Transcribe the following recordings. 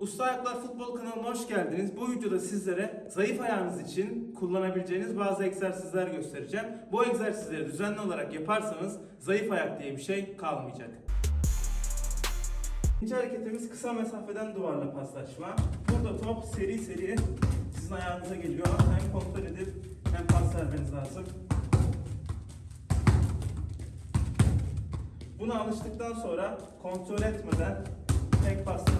Usta Ayaklar Futbol kanalına hoş geldiniz. Bu videoda sizlere zayıf ayağınız için kullanabileceğiniz bazı egzersizler göstereceğim. Bu egzersizleri düzenli olarak yaparsanız zayıf ayak diye bir şey kalmayacak. İkinci hareketimiz kısa mesafeden duvarla paslaşma. Burada top seri seri sizin ayağınıza geliyor. Hem kontrol edip hem pas vermeniz lazım. Buna alıştıktan sonra kontrol etmeden tek pasla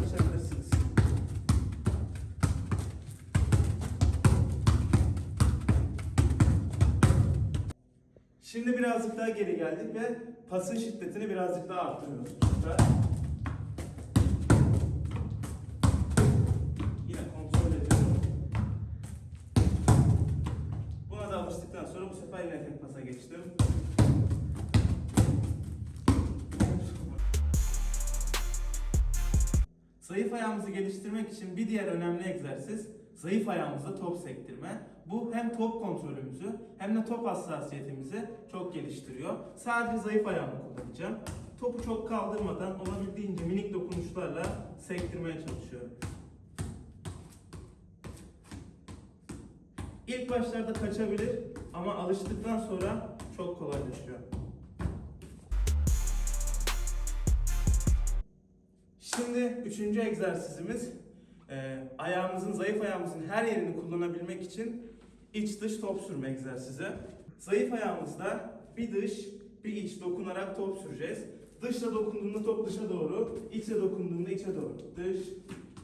Şimdi birazcık daha geri geldik ve pasın şiddetini birazcık daha arttırıyoruz. Süper. Yine kontrol ediyorum. Buna da alıştıktan sonra bu sefer yine tek pasa geçtim. Zayıf ayağımızı geliştirmek için bir diğer önemli egzersiz zayıf ayağımızda top sektirme. Bu hem top kontrolümüzü hem de top hassasiyetimizi çok geliştiriyor. Sadece zayıf ayağımı kullanacağım. Topu çok kaldırmadan olabildiğince minik dokunuşlarla sektirmeye çalışıyorum. İlk başlarda kaçabilir ama alıştıktan sonra çok kolaylaşıyor. Şimdi üçüncü egzersizimiz e, ayağımızın, zayıf ayağımızın her yerini kullanabilmek için iç dış top sürme egzersizi. Zayıf ayağımızda bir dış, bir iç dokunarak top süreceğiz. Dışla dokunduğunda top dışa doğru, içe dokunduğunda içe doğru. Dış,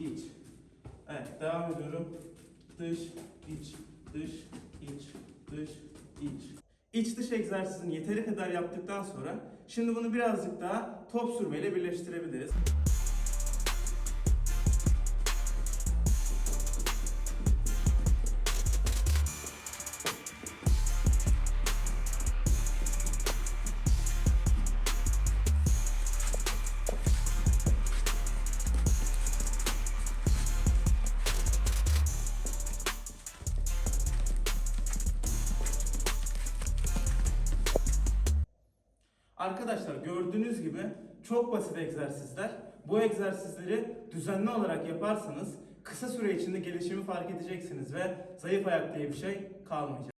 iç. Evet, devam ediyorum. Dış, iç, dış, iç, dış, iç. İç dış egzersizini yeteri kadar yaptıktan sonra şimdi bunu birazcık daha top sürmeyle birleştirebiliriz. Arkadaşlar gördüğünüz gibi çok basit egzersizler. Bu egzersizleri düzenli olarak yaparsanız kısa süre içinde gelişimi fark edeceksiniz ve zayıf ayak diye bir şey kalmayacak.